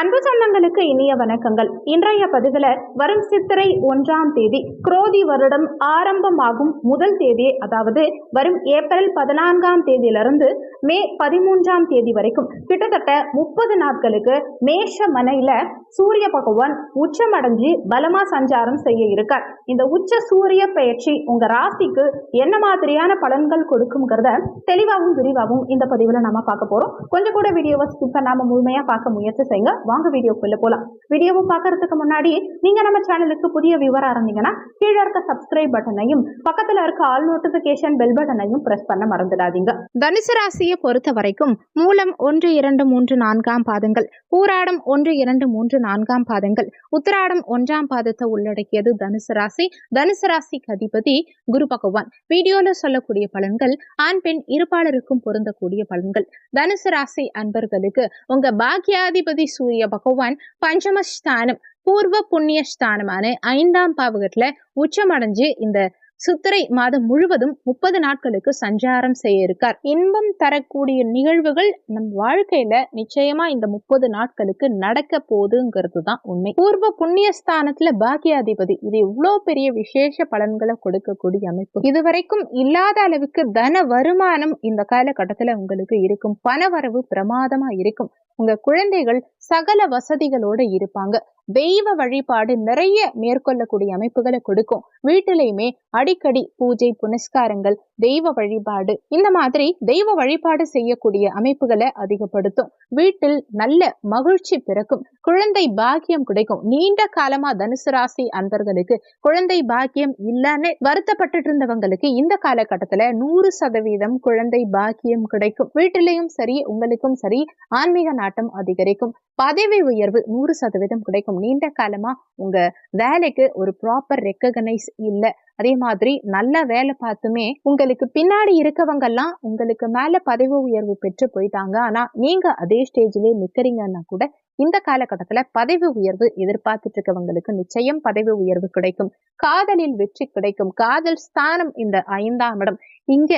அன்பு சொந்தங்களுக்கு இனிய வணக்கங்கள். இன்றைய பதிவில் வரும் சித்திரை ஒன்றாம் தேதி குரோதி வருடம் ஆரம்பமாகும் முதல் தேதி அதாவது வரும் ஏப்ரல் பதினான்காம் தேதியிலிருந்து மே பதிமூன்றாம் தேதி வரைக்கும் கிட்டத்தட்ட முப்பது நாட்களுக்கு மேஷ மனையில சூரிய பகவான் உச்சமடைஞ்சு பலமா சஞ்சாரம் செய்ய இருக்கார். இந்த உச்ச சூரிய பயிற்சி உங்க ராசிக்கு என்ன மாதிரியான பலன்கள் கொடுக்குங்கிறத தெளிவாகவும் விரிவாகவும் இந்த பதிவில் நாம பார்க்க போறோம். கொஞ்சம் கூட வீடியோவை ஸ்கிப் பண்ணாம முழுமையா பார்க்க முயற்சி செய்யுங்க. வாங்க வீடியோக்குள்ள போலாம். வீடியோவை பார்க்கறதுக்கு முன்னாடி நீங்க நம்ம சேனலுக்கு புதிய விவரம் இருந்தீங்கன்னா கீழே இருக்க சப்ஸ்கிரைப் பட்டனையும் பக்கத்துல இருக்க ஆல் நோட்டிபிகேஷன் பெல் பட்டனையும் பிரஸ் பண்ண மறந்துடாதீங்க. தனுசு ராசியை பொறுத்த வரைக்கும் மூலம் ஒன்று இரண்டு மூன்று நான்காம் பாதங்கள் பூராடம் ஒன்று இரண்டு மூன்று நான்காம் பாதங்கள் உத்திராடம் ஒன்றாம் பாதத்தை உள்ளடக்கியது தனுசு ராசி. தனுசு ராசிக்கு அதிபதி குரு பகவான். வீடியோல சொல்லக்கூடிய பலன்கள் ஆண் பெண் இருப்பாளருக்கும் பொருந்தக்கூடிய பலன்கள். தனுசு ராசி அன்பர்களுக்கு உங்க பாக்கியாதிபதி சூரிய பகவான் பஞ்சமஸ்தானம் பூர்வ புண்ணிய ஸ்தானமான ஐந்தாம் பாவகத்துல உச்சமடைஞ்சு இந்த சித்திரை மாதம் முழுவதும் முப்பது நாட்களுக்கு சஞ்சாரம் செய்ய இருக்கார் இன்பம் தரக்கூடிய நிகழ்வுகள் நம் வாழ்க்கையில நிச்சயமா இந்த முப்பது நாட்களுக்கு நடக்க போகுதுங்கிறது தான் உண்மை. பூர்வ புண்ணியஸ்தானத்துல பாக்கியாதிபதி இது இவ்வளோ பெரிய விசேஷ பலன்களை கொடுக்கக்கூடிய அமைப்பு. இதுவரைக்கும் இல்லாத அளவுக்கு தன வருமானம் இந்த காலகட்டத்துல உங்களுக்கு இருக்கும். பணவரவு பிரமாதமா இருக்கும். உங்க குழந்தைகள் சகல வசதிகளோட இருப்பாங்க. தெய்வ வழிபாடு நிறைய மேற்கொள்ளக்கூடிய அமைப்புகளை கொடுக்கும். வீட்டிலையுமே அடிக்கடி பூஜை புனஸ்காரங்கள் தெய்வ வழிபாடு இந்த மாதிரி தெய்வ வழிபாடு செய்யக்கூடிய அமைப்புகளை அதிகப்படுத்தும். வீட்டில் நல்ல மகிழ்ச்சி பிறக்கும். குழந்தை பாக்கியம் கிடைக்கும். நீண்ட காலமா தனுசு ராசி அன்பர்களுக்கு குழந்தை பாக்கியம் இல்லைன்னு வருத்தப்பட்டு இருந்தவங்களுக்கு இந்த காலகட்டத்துல நூறு சதவீதம் குழந்தை பாக்கியம் கிடைக்கும். வீட்டிலையும் சரி உங்களுக்கும் சரி ஆன்மீக நாட்டம் அதிகரிக்கும். பதவி உயர்வு நூறு சதவீதம் கிடைக்கும். இருக்கும். நீண்ட காலமா உங்க வேலைக்கு ஒரு ப்ராப்பர் ரெக்ககனைஸ் இல்ல. அதே மாதிரி நல்ல வேலை பார்த்துமே உங்களுக்கு பின்னாடி இருக்கவங்க எல்லாம் உங்களுக்கு மேல பதவி உயர்வு பெற்று போயிட்டாங்க. ஆனா நீங்க அதே ஸ்டேஜ்லயே நிக்கிறீங்கன்னா கூட இந்த காலகட்டத்துல பதவி உயர்வு எதிர்பார்த்துட்டு இருக்கவங்களுக்கு நிச்சயம் பதவி உயர்வு கிடைக்கும். காதலில் வெற்றி கிடைக்கும். காதல் ஸ்தானம் இந்த ஐந்தாம் இடம். இங்க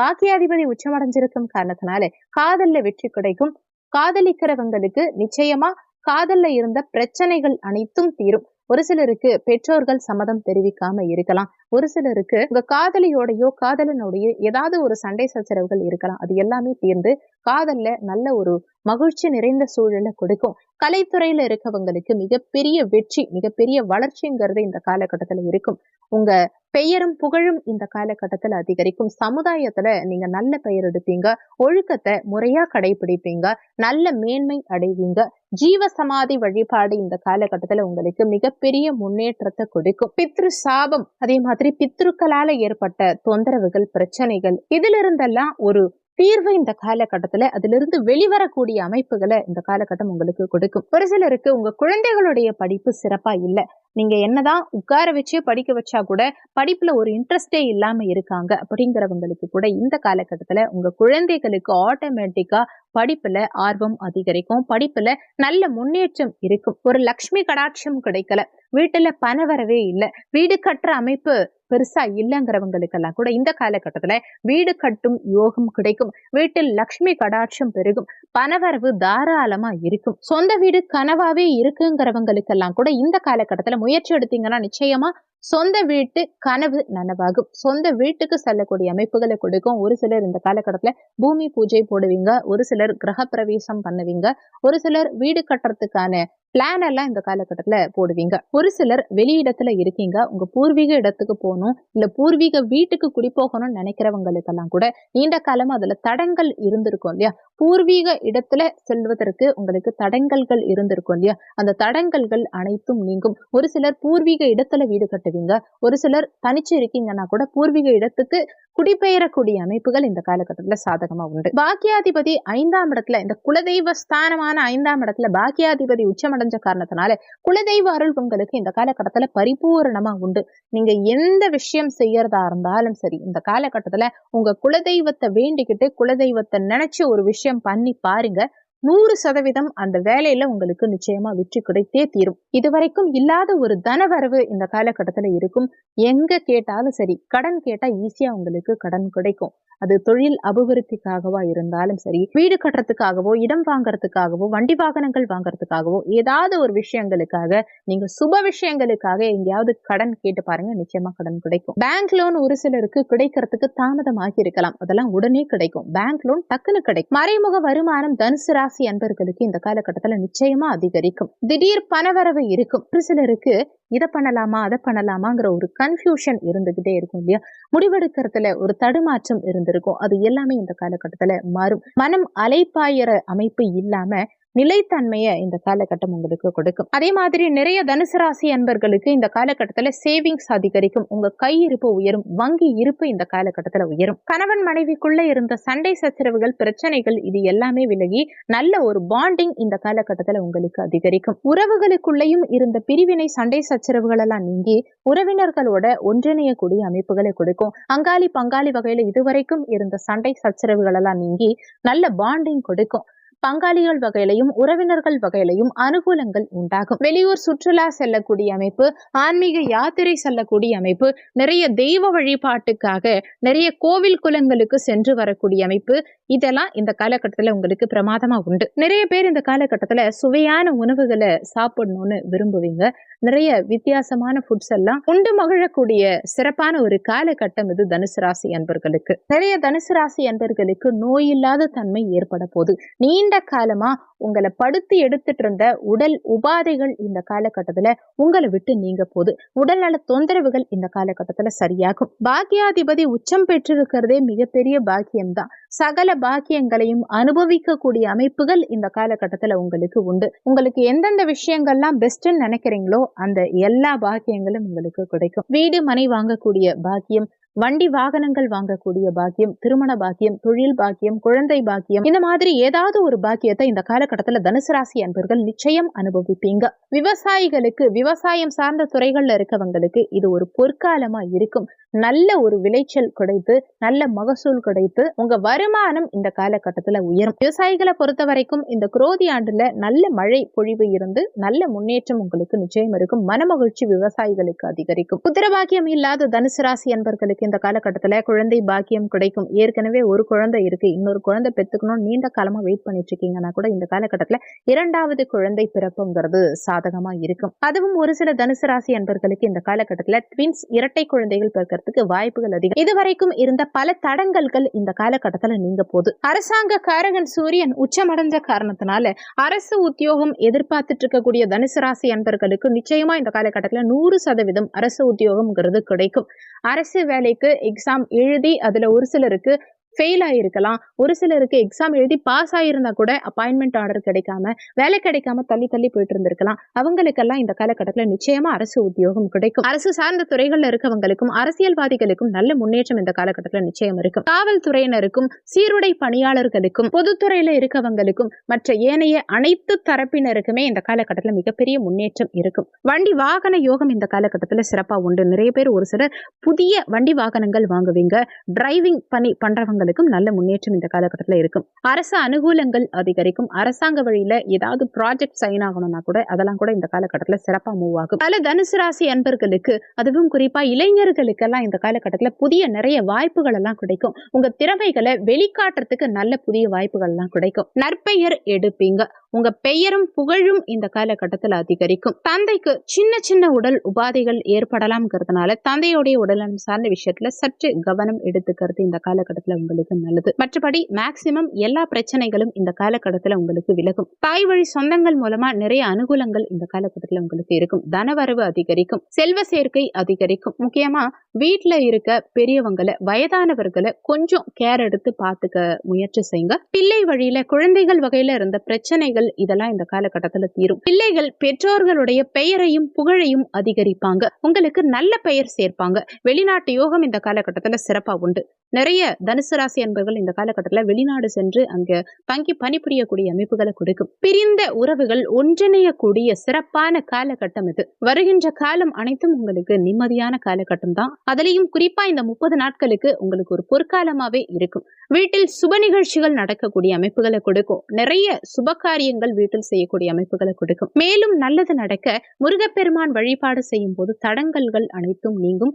பாக்கியாதிபதி உச்சமடைஞ்சிருக்கும் காரணத்தினால காதல்ல வெற்றி கிடைக்கும். காதலிக்கிறவங்களுக்கு நிச்சயமா காதல்ல இருந்த பிரச்சனைகள் அனைத்தும் தீரும். ஒரு சிலருக்கு பெற்றோர்கள் சம்மதம் தெரிவிக்காம இருக்கலாம். ஒரு சிலருக்கு உங்க காதலியோடையோ காதலனோடையோ ஏதாவது ஒரு சண்டை சச்சரவுகள் இருக்கலாம். அது எல்லாமே தீர்ந்து காதல்ல நல்ல ஒரு மகிழ்ச்சி நிறைந்த சூழலை கொடுக்கும். கலைத்துறையில இருக்கவங்களுக்கு மிகப்பெரிய வெற்றி மிகப்பெரிய வளர்ச்சிங்கிறது இந்த காலகட்டத்துல இருக்கும். உங்க பெயரும் புகழும் இந்த காலகட்டத்துல அதிகரிக்கும். சமுதாயத்துல நீங்க நல்ல பெயர் எடுப்பீங்க. ஒழுக்கத்தை முறையா கடைபிடிப்பீங்க. நல்ல மேன்மை அடைவீங்க. ஜீவ சமாதி வழிபாடு இந்த காலகட்டத்துல உங்களுக்கு மிகப்பெரிய முன்னேற்றத்தை கொடுக்கும். பித்ரு சாபம் அதே மாதிரி பித்ருக்களால ஏற்பட்ட தொந்தரவுகள் பிரச்சனைகள் இதுல இருந்தெல்லாம் ஒரு தீர்வு இந்த காலகட்டத்துல அதுல இருந்து வெளிவரக்கூடிய அமைப்புகளை இந்த காலகட்டம் உங்களுக்கு கொடுக்கும். ஒரு சிலருக்கு உங்க குழந்தைகளுடைய படிப்பு சிறப்பா இல்லை. நீங்க என்னதான் உட்கார வச்சு படிக்க வச்சா கூட படிப்புல ஒரு இன்ட்ரெஸ்டே இல்லாம இருக்காங்க அப்படிங்கிறவங்களுக்கு கூட இந்த காலகட்டத்துல உங்க குழந்தைகளுக்கு ஆட்டோமேட்டிக்கா படிப்புல ஆர்வம் அதிகரிக்கும். படிப்புல நல்ல முன்னேற்றம் இருக்கும். ஒரு லக்ஷ்மி கடாட்சம் கிடைக்கல. வீட்டுல பண வரவே இல்லை. வீடு கட்டுற அமைப்பு பெருசா இல்லைங்கிறவங்களுக்கெல்லாம் கூட இந்த காலகட்டத்துல வீடு கட்டும் யோகம் கிடைக்கும். வீட்டில் லக்ஷ்மி கடாட்சம் பெருகும். பணவரவு தாராளமா இருக்கும். சொந்த வீடு கனவாவே இருக்குங்கிறவங்களுக்கெல்லாம் கூட இந்த காலகட்டத்துல முயற்சி எடுத்தீங்கன்னா நிச்சயமா சொந்த வீட்டு கனவு நனவாகும். சொந்த வீட்டுக்கு செல்லக்கூடிய அமைப்புகளை கொடுக்கும். ஒரு சிலர் இந்த காலகட்டத்துல பூமி பூஜை போடுவீங்க ஒரு சிலர் கிரக பிரவேசம் பண்ணுவீங்க ஒரு சிலர் வீடு கட்டுறதுக்கான பிளான் எல்லாம் இந்த காலகட்டத்துல போடுவீங்க. ஒரு சிலர் வெளியிடத்துல இருக்கீங்க. உங்க பூர்வீக இடத்துக்கு போகணும். இல்ல பூர்வீக வீட்டுக்கு குடிப்போகணும்னு நினைக்கிறவங்களுக்கெல்லாம் கூட நீண்ட காலமா அதுல தடங்கள் இருந்திருக்கும் இல்லையா? பூர்வீக இடத்துல செல்வதற்கு உங்களுக்கு தடங்கல்கள் இருந்திருக்கும் இல்லையா? அந்த தடங்கல்கள் அனைத்தும் நீங்கும். ஒரு சிலர் பூர்வீக இடத்துல வீடு கட்டுவீங்க. ஒரு சிலர் தனிச்சு இருக்கீங்கன்னா கூட பூர்வீக இடத்துக்கு குடிபெயரக்கூடிய அமைப்புகள் இந்த காலகட்டத்தில் சாதகமாக உண்டு. பாக்கியாதிபதி ஐந்தாம் இடத்துல இந்த குலதெய்வ ஸ்தானமான ஐந்தாம் இடத்துல பாக்கியாதிபதி உச்சமடைஞ்ச காரணத்தினால குலதெய்வ அருள் உங்களுக்கு இந்த காலகட்டத்தில் பரிபூரணமா உண்டு. நீங்க எந்த விஷயம் செய்யறதா இருந்தாலும் சரி இந்த காலகட்டத்தில் உங்க குலதெய்வத்தை வேண்டிக்கிட்டு குலதெய்வத்தை நினைச்சு ஒரு விஷயம் பண்ணி பாருங்க. நூறு சதவீதம் அந்த வேலையில உங்களுக்கு நிச்சயமா வெற்றி கிடைத்தே தீரும். இதுவரைக்கும் இல்லாத ஒரு தனவரவு இந்த காலகட்டத்துல இருக்கும். எங்க கேட்டாலும் சரி கடன் கேட்டா ஈஸியா உங்களுக்கு கடன் கிடைக்கும். அது தொழில் அபிவிருத்திக்காகவா இருந்தாலும் சரி வீடு கட்டுறதுக்காகவோ இடம் வாங்குறதுக்காகவோ வண்டி வாகனங்கள் வாங்குறதுக்காகவோ ஏதாவது ஒரு விஷயங்களுக்காக நீங்க சுப விஷயங்களுக்காக எங்கேயாவது கடன் கேட்டு பாருங்க நிச்சயமா கடன் கிடைக்கும். பேங்க் லோன் ஒரு சிலருக்கு கிடைக்கிறதுக்கு தாமதமாகி இருக்கலாம். அதெல்லாம் உடனே கிடைக்கும். பேங்க் லோன் டக்குன்னு கிடைக்கும். மறைமுக வருமானம் தனுசு ராசி அன்பர்களுக்கு இந்த காலகட்டத்துல நிச்சயமா அதிகரிக்கும். திடீர் பணவரவு இருக்கும். ஒரு சிலருக்கு இதை பண்ணலாமா அதை பண்ணலாமாங்கிற ஒரு கன்ஃபியூஷன் இருந்துகிட்டே இருக்கும் இல்லையா? முடிவெடுக்கிறதுல ஒரு தடுமாற்றம் இருந்திருக்கும். அது எல்லாமே இந்த காலகட்டத்துல மாறும். மனம் அலைப்பாயிற அமைப்பு இல்லாம நிலைத்தன்மையை இந்த காலகட்டம் உங்களுக்கு கொடுக்கும். அதே மாதிரி நிறைய தனுசு ராசி அன்பர்களுக்கு இந்த காலகட்டத்துல சேவிங்ஸ் அதிகரிக்கும். உங்க கையிருப்பு உயரும். வங்கி இருப்பு இந்த காலகட்டத்துல உயரும். கணவன் மனைவிக்குள்ள இருந்த சண்டை சச்சரவுகள் பிரச்சனைகள் இது எல்லாமே விலகி நல்ல ஒரு பாண்டிங் இந்த காலகட்டத்துல உங்களுக்கு அதிகரிக்கும். உறவுகளுக்குள்ளேயும் இருந்த பிரிவினை சண்டை சச்சரவுகள் எல்லாம் நீங்கி உறவினர்களோட ஒன்றிணையக்கூடிய அமைப்புகளை கொடுக்கும். அங்காளி பங்காளி வகையில இதுவரைக்கும் இருந்த சண்டை சச்சரவுகள் எல்லாம் நீங்கி நல்ல பாண்டிங் கொடுக்கும். பங்காளிகள் வகையிலையும் உறவினர்கள் வகையிலையும் அனுகூலங்கள் உண்டாகும். வெளியூர் சுற்றுலா செல்லக்கூடிய அமைப்பு ஆன்மீக யாத்திரை செல்லக்கூடிய அமைப்பு நிறைய தெய்வ வழிபாட்டுக்காக நிறைய கோவில் குலங்களுக்கு சென்று வரக்கூடிய அமைப்பு இதெல்லாம் இந்த காலகட்டத்துல உங்களுக்கு பிரமாதமாக உண்டு. நிறைய பேர் இந்த காலகட்டத்துல சுவையான உணவுகளை சாப்பிடணும்னு விரும்புவீங்க. நிறைய வித்தியாசமான ஃபுட்ஸ் எல்லாம் உண்டு மகிழக்கூடிய சிறப்பான ஒரு காலகட்டம் இது தனுசு ராசி அன்பர்களுக்கு. நிறைய தனுசு ராசி அன்பர்களுக்கு நோய் இல்லாத தன்மை ஏற்பட போகுது நீண்ட காலமா உங்களை படுத்து எடுத்துட்டு இருந்த உடல் உபாதைகள் இந்த காலகட்டத்துல உங்களை விட்டு நீங்க போகுது. உடல்நல தொந்தரவுகள் இந்த காலகட்டத்துல சரியாகும். பாக்கியாதிபதி உச்சம் பெற்றிருக்கிறதே மிகப்பெரிய பாக்கியம்தான். சகல பாக்கியங்களையும் அனுபவிக்கக்கூடிய அமைப்புகள் இந்த காலகட்டத்துல உங்களுக்கு உண்டு. உங்களுக்கு எந்தெந்த விஷயங்கள்லாம் பெஸ்ட்ன்னு நினைக்கிறீங்களோ அந்த எல்லா பாக்கியங்களும் உங்களுக்கு கிடைக்கும். வீடு மனை வாங்கக்கூடிய பாக்கியம் வண்டி வாகனங்கள் வாங்கக்கூடிய பாக்கியம் திருமண பாக்கியம் தொழில் பாக்கியம் குழந்தை பாக்கியம் இந்த மாதிரி ஏதாவது ஒரு பாக்கியத்தை இந்த காலகட்டத்துல தனுசு ராசி அன்பர்கள் நிச்சயம் அனுபவிப்பீங்க. விவசாயிகளுக்கு விவசாயம் சார்ந்த துறைகள்ல இருக்கவங்களுக்கு இது ஒரு பொற்காலமா இருக்கும். நல்ல ஒரு விளைச்சல் கிடைத்து நல்ல மகசூல் கிடைத்து உங்க வருமானம் இந்த காலகட்டத்துல உயரும். விவசாயிகளை பொறுத்த வரைக்கும் இந்த குரோதி ஆண்டுல நல்ல மழை பொழிவு இருந்து நல்ல முன்னேற்றம் உங்களுக்கு நிச்சயம் இருக்கும். மனமகிழ்ச்சி விவசாயிகளுக்கு அதிகரிக்கும். புத்திரபாக்கியம் இல்லாத தனுசு ராசி அன்பர்களுக்கு என்பர்களுக்கு இந்த காலகட்டத்தில். குழந்தை பாக்கியம் கிடைக்கும். ஏற்கனவே ஒரு குழந்தை இருக்கு. இன்னொரு குழந்தை பெத்துக்கணும் நீண்ட காலமா வெயிட் பண்ணிட்டு இருக்கீங்கன்னா கூட இந்த காலகட்டத்துல இரண்டாவது குழந்தை பிறப்புங்கிறது சாதகமா இருக்கும். அதுவும் ஒரு சில தனுசு ராசி அன்பர்களுக்கு இந்த காலகட்டத்துல ட்வின்ஸ் இரட்டை குழந்தைகள் பிறக்கிறதுக்கு வாய்ப்புகள் அதிகம். இதுவரைக்கும் இருந்த பல தடங்கல்கள் இந்த காலகட்டத்தில் நீங்க போகுது. அரசாங்க காரகன் சூரியன் உச்சமடைஞ்ச காரணத்தினால அரசு உத்தியோகம் எதிர்பார்த்துட்டு இருக்கக்கூடிய தனுசு ராசி அன்பர்களுக்கு நிச்சயமா இந்த காலகட்டத்துல நூறு சதவீதம் அரசு உத்தியோகம்ங்கிறது கிடைக்கும். அரசு வேலைக்கு எக்ஸாம் எழுதி அதுல ஒரு சிலருக்கு ஃபெயில் ஆகிருக்கலாம் ஒரு சிலருக்கு எக்ஸாம் எழுதி பாஸ் ஆகியிருந்தா கூட அப்பாயின்மெண்ட் ஆர்டர் கிடைக்காம வேலை கிடைக்காம தள்ளி தள்ளி போயிட்டு இருந்திருக்கலாம். அவங்களுக்கெல்லாம் இந்த காலகட்டத்தில் நிச்சயமா அரசு உத்தியோகம் கிடைக்கும். அரசு சார்ந்த துறைகளில் இருக்கவங்களுக்கும் அரசியல்வாதிகளுக்கும் நல்ல முன்னேற்றம் இந்த காலகட்டத்தில் நிச்சயம் இருக்கும். காவல்துறையினருக்கும் சீருடை பணியாளர்களுக்கும் பொதுத்துறையில இருக்கவங்களுக்கும் மற்ற ஏனைய அனைத்து தரப்பினருக்குமே இந்த காலகட்டத்தில் மிகப்பெரிய முன்னேற்றம் இருக்கும். வண்டி வாகன யோகம் இந்த காலகட்டத்தில் சிறப்பா உண்டு. நிறைய பேர் ஒரு சிலர் புதிய வண்டி வாகனங்கள் வாங்குவீங்க. டிரைவிங் பண்ணி பண்றவங்களுக்கும் நல்ல முன்னேற்றம் இந்த காலகட்டத்தில் இருக்கும். அரசு அனுகூலங்கள் அதிகரிக்கும். அரசாங்க வழியில ஏதாவது ப்ராஜெக்ட் சைன் ஆகணும்னா கூட அதெல்லாம் கூட இந்த காலகட்டத்தில் சிறப்பா மூவ் ஆகும். பல தனுசு ராசி அன்பர்களுக்கு அதுவும் குறிப்பா இளைஞர்களுக்கெல்லாம் இந்த காலகட்டத்தில் புதிய நிறைய வாய்ப்புகள் எல்லாம் கிடைக்கும். உங்க திறமைகளை வெளிக்காட்டுறதுக்கு நல்ல புதிய வாய்ப்புகள் எல்லாம் கிடைக்கும். நற்பெயர் எடுப்பீங்க. உங்க பெயரும் புகழும் இந்த காலகட்டத்தில் அதிகரிக்கும். தந்தைக்கு சின்ன சின்ன உடல் உபாதைகள் ஏற்படலாம்ங்கிறதுனால தந்தையுடைய உடல்நலம் சார்ந்த விஷயத்துல சற்று கவனம் எடுத்துக்கிறது இந்த காலகட்டத்தில் உங்களுக்கு நல்லது. மற்றபடி மேக்சிமம் எல்லா பிரச்சனைகளும் இந்த காலகட்டத்தில் உங்களுக்கு விலகும். தாய் வழி சொந்தங்கள் மூலமா நிறைய அனுகூலங்கள் இந்த காலகட்டத்தில் உங்களுக்கு இருக்கும். தனவரவு அதிகரிக்கும். செல்வ சேர்க்கை அதிகரிக்கும். முக்கியமா வீட்டில் இருக்க பெரியவங்களை வயதானவர்களை கொஞ்சம் கேர் எடுத்து பார்த்துக்க முயற்சி செய்யுங்க. பிள்ளை வழியில குழந்தைகள் வகையில இருந்த பிரச்சனைகள் இதெல்லாம் இந்த காலகட்டத்தில் தீரும். பிள்ளைகள் பெற்றோர்களுடைய பெயரையும் புகழையும் அதிகரிப்பாங்க. உங்களுக்கு நல்ல பெயர் சேர்ப்பாங்க. வெளிநாட்டு யோகம் இந்த காலகட்டத்தில் சிறப்பாக உண்டு. நிறைய தனுசு ராசி அன்பர்கள் இந்த காலகட்டத்தில் வெளிநாடு சென்று அங்க தங்கி பணிபுரியக்கூடிய அமைப்புகளை கொடுக்கும். பிரிந்த உறவுகள் ஒன்றிணையக்கூடிய சிறப்பான காலகட்டம் இது. வருகின்ற காலம் அனைத்தும் உங்களுக்கு நிம்மதியான காலகட்டம் தான். அதுலயும் குறிப்பா இந்த முப்பது நாட்களுக்கு உங்களுக்கு ஒரு பொற்காலமாவே இருக்கும். வீட்டில் சுப நிகழ்ச்சிகள் நடக்கக்கூடிய அமைப்புகளை கொடுக்கும். நிறைய சுப காரியங்கள் வீட்டில் செய்யக்கூடிய அமைப்புகளை கொடுக்கும். மேலும் நல்லது நடக்க முருகப்பெருமான் வழிபாடு செய்யும் போது தடங்கல்கள் அனைத்தும் நீங்கும்.